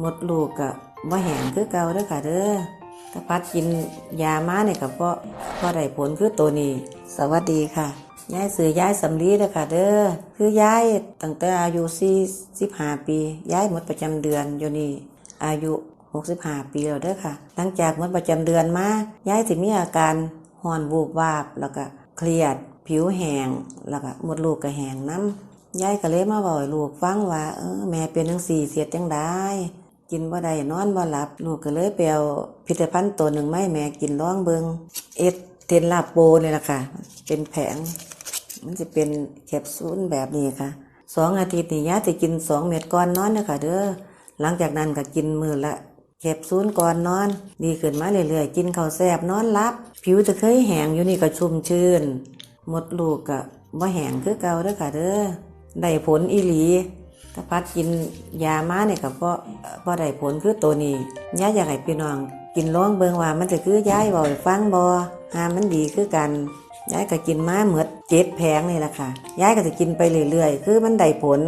หมดลูกก็บ่แห้งคือเก่าเด้อค่ะเด้อถ้าพัดกินยามาเนี่ยก็บ่บ่อได้ผลคือตัวนี้ สวัสดีค่ะยายซื้อยายสำลีเด้อค่ะเด้อคือยายตั้งแต่อายุ45ปียายหมดประจำเดือนอยู่นี่อายุ65ปีแล้วเด้อค่ะ หลังจากหมดประจำเดือนมายายสิมีอาการห่อนวูบวาบแล้วก็เครียด ผิวแห้งแล้วก็หมดลูกก็แห้งน้ำยายก็เลยมาบอกลูกฟังว่าเออแม่เป็นจังซี่เสียดจังได้ กินบ่ได้นอนบ่หลับลูกก็เลยไปเอาผลิตภัณฑ์ตัวหนึ่งไมาให้แม่กินลองเบิงเอสเทนลาโปนี่แหละค่ะ เป็นแผง มันจะเป็นแคปซูลแบบนี้ค่ะสองอาทิตย์นี่ยาจะกินสองเม็ดก่อนนอนนะคะเด้อหลังจากนั้นก็กินมือละแคปซูลก่อนนอน ดีขึ้นมาเรื่อยๆกินข้าวแซ่บนอนรับ ผิวจะเคยแห้งอยู่นี่ก็ชุ่มชื้นหมดลูกก็บ่แห้งคือเก่าเด้อค่ะเด้อได้ผลอีหลี ถ้าพัดกินยามาเนี่ยก็บ่บ่ได้ผลคือตัวนี้ยายอยากให้พี่น้อง กินลองเบิงว่ามันจะคือยายเว้าให้ฟังบ่หามันดีคือกันย้ายก็กินมาเหมือดเจ็ดแผงนี่แหละค่ะย้ายก็จะกินไปเรื่อยๆ คือมันได้ผล